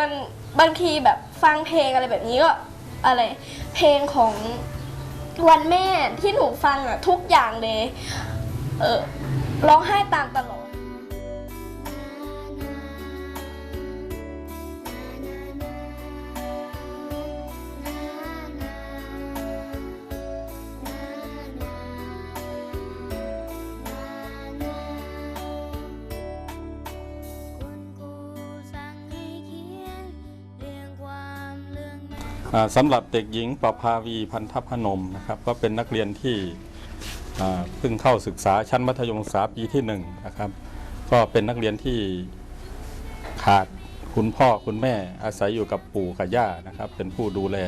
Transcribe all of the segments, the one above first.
มันบางทีแบบฟังเพลงอะไรแบบนี้ก็อะไร เพลงของวันแม่ที่หนูฟังอะทุกอย่างเลย เออร้องไห้ตามตลอด สำหรับเด็กหญิงประภาวีพันธพนมนะครับก็เป็นนักเรียนที่เพิ่งเข้าศึกษาชั้นมัธยมศึกษาปีที่หนึ่งนะครับ ก็เป็นนักเรียนที่ขาดคุณพ่อคุณแม่อาศัยอยู่กับปู่กับย่านะครับ เป็นผู้ดูแล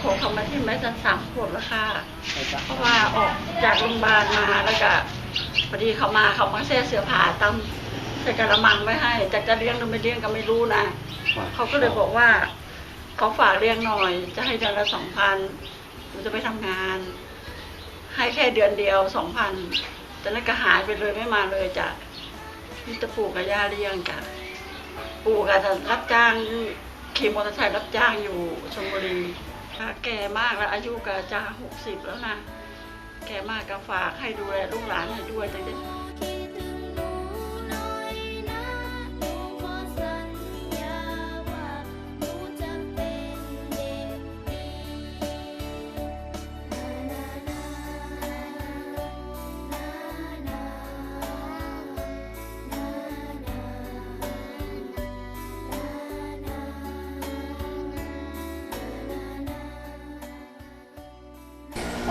ขวบเขามาที่แม่จันสามขวบแล้วค่ะ เพราะว่าออกจากโรงพยาบาลมาแล้วก็พอดีเขามาเขามาแช่เสื้อผ้าตำใส่กระมังไว้ให้แต่จะเลี้ยงหรือไม่เลี้ยงก็ไม่รู้นะเขาก็เลยบอกว่าเขาฝากเลี้ยงหน่อย จะให้เดือนละสองพันหนูจะไปทำงาน ให้แค่เดือนเดียวสองพันแต่นั้นก็หายไปเลยไม่มาเลยจ้ะมีแตะปู่กับย่าเลี้ยงจ้ะปู่ก็จะรับจ้างขี่มอเตอร์ไซค์รับจ้างอยู่ชลบุรีค่ะ แก่มากแล้วอายุก็จะหกสิบแล้วนะ แก่มากก็ฝากให้ดูแลลูกหลานให้ด้วยแต่จะคิ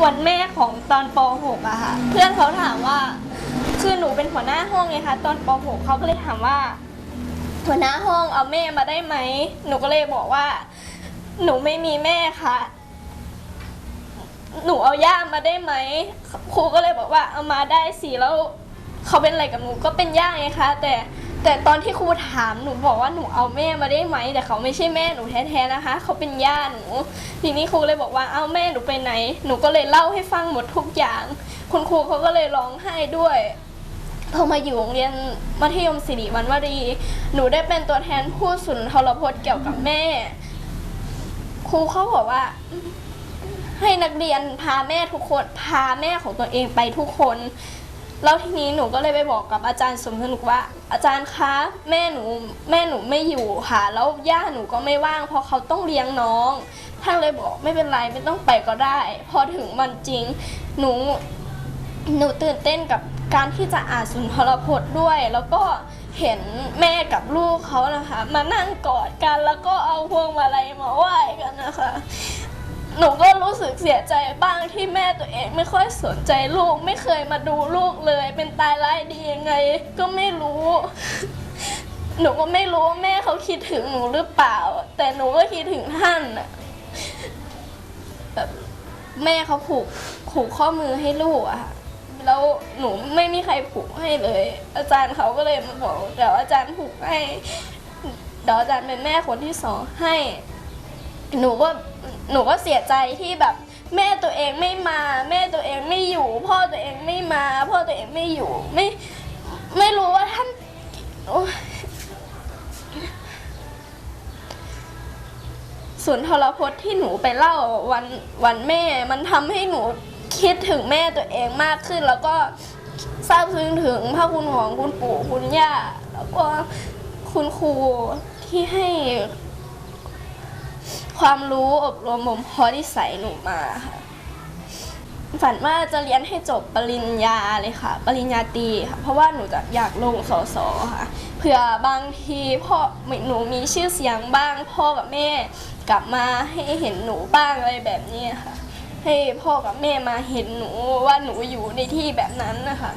วันแม่ของตอนป .6 อะค่ะ เพื่อนเขาถามว่า คือหนูเป็นหัวหน้าห้องไงคะตอนป .6 เขาก็เลยถามว่า หัวหน้าห้องเอาแม่มาได้ไหม หนูก็เลยบอกว่า หนูไม่มีแม่ค่ะ หนูเอาย่ามาได้ไหม ครูก็เลยบอกว่าเอามาได้สิแล้วเขาเป็นอะไรกับหนูก็เป็นย่าไงคะ แต่ แต่ตอนที่ครูถามหนูบอกว่าหนูเอาแม่มาได้ไหมแต่เขาไม่ใช่แม่หนูแท้ๆนะคะ เขาเป็นย่าหนู ทีนี้ครูเลยบอกว่าเอาแม่หนูไปไหน หนูก็เลยเล่าให้ฟังหมดทุกอย่าง คุณครูเขาก็เลยร้องไห้ด้วยพอมาอยู่โรงเรียนมัธยมศิริวัณวรี หนูได้เป็นตัวแทนผู้สุนทรพจน์เกี่ยวกับแม่ ครูเขาบอกว่า ให้นักเรียนพาแม่ทุกคน พาแม่ของตัวเองไปทุกคน แล้วทีนี้หนูก็เลยไปบอกกับอาจารย์สมสนุกว่า อาจารย์คะแม่หนูแม่หนูไม่อยู่ค่ะ แล้วย่าหนูก็ไม่ว่าง เพราะเขาต้องเลี้ยงน้องท่านเลยบอกไม่เป็นไรไม่ต้องไปก็ได้ พอถึงวันจริง หนูหนูตื่นเต้นกับการที่จะอ่านสุนทรพจน์ด้วย แล้วก็เห็นแม่กับลูกเขานะคะ มานั่งกอดกันแล้วก็เอาพวงมาลัยมาไหว้กันนะคะ หนูก็รู้สึกเสียใจบ้างที่แม่ตัวเองไม่ค่อยสนใจลูก ไม่เคยมาดูลูกเลย เป็นตายร้ายดียังไง ก็ไม่รู้ หนูก็ไม่รู้ว่าแม่เขาคิดถึงหนูหรือเปล่า แต่หนูก็คิดถึงท่านน่ะแบบแม่เขาผูกผูกข้อมือให้ลูกอะค่ะแล้วหนูไม่มีใครผูกให้เลย อาจารย์เขาก็เลยมาบอกเดี๋ยวอาจารย์ผูกให้เดี๋ยวอาจารย์เป็นแม่คนที่สองให้ หนูก็หนูก็เสียใจที่แบบ แม่ตัวเองไม่มา แม่ตัวเองไม่อยู่ พ่อตัวเองไม่มา พ่อตัวเองไม่อยู่ไม่ไม่รู้ว่าท่านโอ๊ยส่วนทรพจน์ที่หนูไปเล่าวันวันแม่ มันทำให้หนูคิดถึงแม่ตัวเองมากขึ้น แล้วก็ซาบซึ้งถึงพระคุณของคุณปู่คุณย่า แล้วก็คุณครูที่ให้ ความรู้อบรมบ่มเพาะนิสัยหนูมาค่ะ ฝันว่าจะเรียนให้จบปริญญาเลยค่ะ ปริญญาตรีค่ะ เพราะว่าหนูจะอยากลงสอสอค่ะเผื่อบางทีพ่อหนูมีชื่อเสียงบ้าง พ่อกับแม่กลับมาให้เห็นหนูบ้างอะไรแบบนี้ค่ะ ให้พ่อกับแม่มาเห็นหนูว่าหนูอยู่ในที่แบบนั้นนะคะ